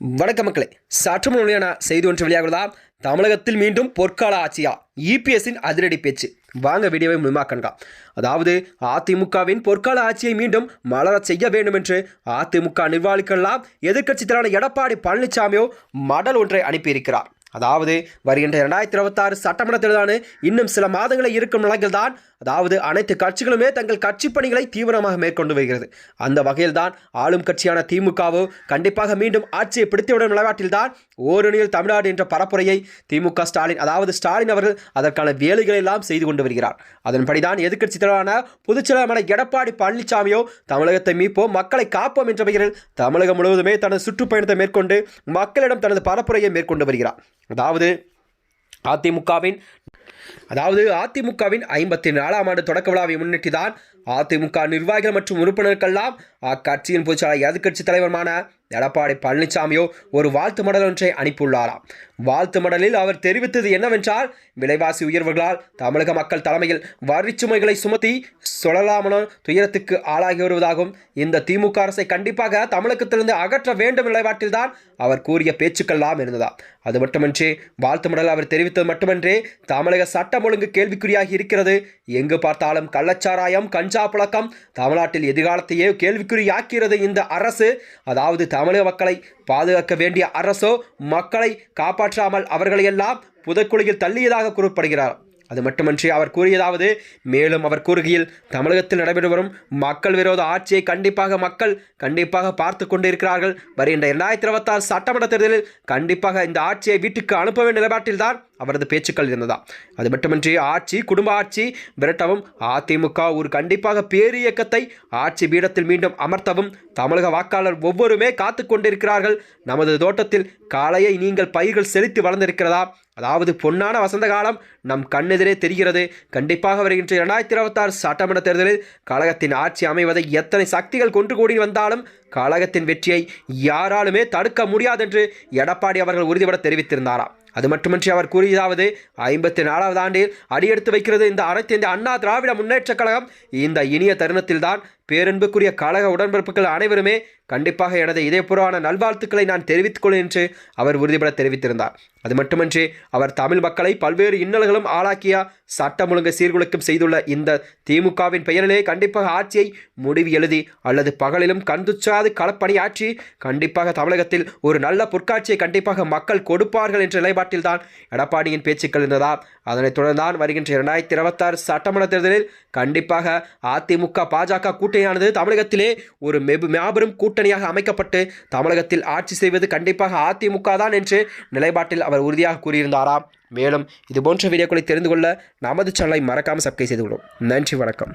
வணக்க மக்களே. சற்று முன்னிலையான செய்தி ஒன்று வெளியாகிறதா. தமிழகத்தில் மீண்டும் பொற்கால ஆட்சியா? இபிஎஸ்ஸின் அதிரடி பேச்சு. வாங்க வீடியோவை முழுமா அதாவது அதிமுகவின் பொற்கால ஆட்சியை மீண்டும் மலர செய்ய வேண்டும் என்று அதிமுக நிர்வாகிகள்லாம் எதிர்கட்சி தலைவர் எடப்பாடி பழனிசாமியோ மடல் ஒன்றை அனுப்பியிருக்கிறார். அதாவது வருகின்ற இரண்டாயிரத்தி இருபத்தாறு சட்டமன்ற தேர்தலான இன்னும் சில மாதங்களே இருக்கும் நிலையில்தான் அதாவது அனைத்து கட்சிகளுமே தங்கள் கட்சி பணிகளை தீவிரமாக மேற்கொண்டு வருகிறது. அந்த வகையில்தான் ஆளும் கட்சியான திமுகவோ கண்டிப்பாக மீண்டும் ஆட்சியை பிடித்துவிடும் நிலைப்பாட்டில்தான் ஓரணியில் தமிழ்நாடு என்ற பரப்புரையை திமுக ஸ்டாலின் அதாவது ஸ்டாலின் அவர்கள் அதற்கான வேலைகளை எல்லாம் செய்து கொண்டு வருகிறார். அதன்படிதான் எதிர்க்கட்சி தலைவரான பொதுச்செயலாளர் எடப்பாடி பழனிசாமியோ தமிழகத்தை மீட்போம் மக்களை காப்போம் என்ற பெயரில் தமிழகம் முழுவதுமே தனது சுற்றுப்பயணத்தை மேற்கொண்டு மக்களிடம் தனது பரப்புரையை மேற்கொண்டு வருகிறார். அதாவது அதிமுகவின் அதாவது அதிமுகவின் ஐம்பத்தி நாலாம் ஆண்டு தொடக்க விழாவை முன்னிட்டு தான் அதிமுக நிர்வாகிகள் மற்றும் உறுப்பினர்களெல்லாம் அக்கட்சியின் பொதுச்செயலாளர் எதிர்க்கட்சி தலைவருமான எடப்பாடி பழனிசாமியோ ஒரு வாழ்த்து மடல் ஒன்றை அனுப்பியுள்ளாராம். வாழ்த்து மடலில் அவர் தெரிவித்தது என்னவென்றால் விலைவாசி உயர்வுகளால் தமிழக மக்கள் தலைமையில் வரி சுமைகளை சுமத்தி சொல்லலாமனோ துயரத்துக்கு ஆளாகி வருவதாகவும் இந்த திமுக அரசை கண்டிப்பாக தமிழகத்திலிருந்து அகற்ற வேண்டும் நிலைப்பாட்டில்தான் அவர் கூறிய பேச்சுக்கள்லாம் இருந்ததா. அது மட்டுமின்றி வாழ்த்து மடல் அவர் தெரிவித்தது மட்டுமன்றே தமிழக சட்டம் ஒழுங்கு கேள்விக்குறியாகி இருக்கிறது. எங்கு பார்த்தாலும் கள்ளச்சாராயம் கஞ்சா புழக்கம் தமிழ்நாட்டில் எதிர்காலத்தையே கேள்விக்குறியாக்கிறது இந்த அரசு. அதாவது தமிழக மக்களை பாதுகாக்க வேண்டிய அரசோ மக்களை காப்பாற்றாமல் அவர்களையெல்லாம் புதக்குழியில் தள்ளியதாக கூறப்படுகிறார். அது மட்டுமன்றி அவர் கூறியதாவது மேலும் அவர் கூறுகையில் தமிழகத்தில் நடைபெற்று வரும் மக்கள் விரோத ஆட்சியை கண்டிப்பாக மக்கள் கண்டிப்பாக பார்த்து கொண்டிருக்கிறார்கள். வருகின்ற இரண்டாயிரத்தி இருபத்தாறு சட்டமன்ற தேர்தலில் கண்டிப்பாக இந்த ஆட்சியை வீட்டுக்கு அனுப்ப வேண்டிய நிலைப்பாட்டில்தான் அவரது பேச்சுக்கள் இருந்ததா? அது மட்டுமின்றி ஆட்சி குடும்ப ஆட்சி விரட்டவும் அதிமுக ஒரு கண்டிப்பாக பேரியக்கத்தை ஆட்சி பீடத்தில் மீண்டும் அமர்த்தவும் தமிழக வாக்காளர் ஒவ்வொருமே காத்து கொண்டிருக்கிறார்கள். நமது தோட்டத்தில் காலையை நீங்கள் பயிர்கள் செலுத்தி வளர்ந்திருக்கிறதா? அதாவது பொன்னான வசந்த காலம் நம் கண்ணெதிரே தெரிகிறது. கண்டிப்பாக வருகின்ற இரண்டாயிரத்தி இருபத்தாறு சட்டமன்ற தேர்தலில் கழகத்தின் ஆட்சி அமைவதை எத்தனை சக்திகள் கொன்று கூடி வந்தாலும் கழகத்தின் வெற்றியை யாராலுமே தடுக்க முடியாதென்று எடப்பாடி அவர்கள் உறுதிபட தெரிவித்திருந்தாராம். அது மட்டுமின்றி அவர் கூறியதாவது ஐம்பத்தி நாலாவது ஆண்டில் அடியெடுத்து வைக்கிறது இந்த அனைத்து இந்த அண்ணா திராவிட முன்னேற்றக் கழகம். இந்த இனிய தருணத்தில்தான் பேரன்புக்குரிய கழக உடன்பிறப்புகள் அனைவருமே கண்டிப்பாக எனது இதயபூர்வமான நல்வாழ்த்துக்களை நான் தெரிவித்துக் கொள்வேன் என்று அவர் உறுதிபட தெரிவித்திருந்தார். அது மட்டுமின்றி அவர் தமிழ் மக்களை பல்வேறு இன்னல்களும் ஆளாக்கிய சட்டம் ஒழுங்கு சீர்குலைக்கும் செய்துள்ள இந்த திமுகவின் பெயரிலே கண்டிப்பாக ஆட்சியை முடிவு எழுதி அல்லது பகலிலும் கந்துச்சா களப்பணி களப்பணியாற்றி கண்டிப்பாக தமிழகத்தில் ஒரு நல்ல பொற்காட்சியை கண்டிப்பாக மக்கள் கொடுப்பார்கள் என்ற நிலைப்பாட்டில்தான் எடப்பாடியின் பேச்சுக்கள் இருந்ததா? அதனைத் தொடர்ந்தான் வருகின்ற இரண்டாயிரத்தி இருபத்தாறு சட்டமன்ற தேர்தலில் கண்டிப்பாக அதிமுக பாஜக கூட்டணியானது தமிழகத்திலே ஒரு மெபு மாபெரும் கூட்டணியாக அமைக்கப்பட்டு தமிழகத்தில் ஆட்சி செய்வது கண்டிப்பாக அதிமுக தான் என்று நிலைப்பாட்டில் அவர் உறுதியாக கூறியிருந்தாராம் மேலும் இது போன்ற வீடியோக்களை தெரிந்து கொள்ள நமது சேனலை மறக்காமல் சப்ஸ்கிரைப் செய்து கொள்ளும். நன்றி வணக்கம்.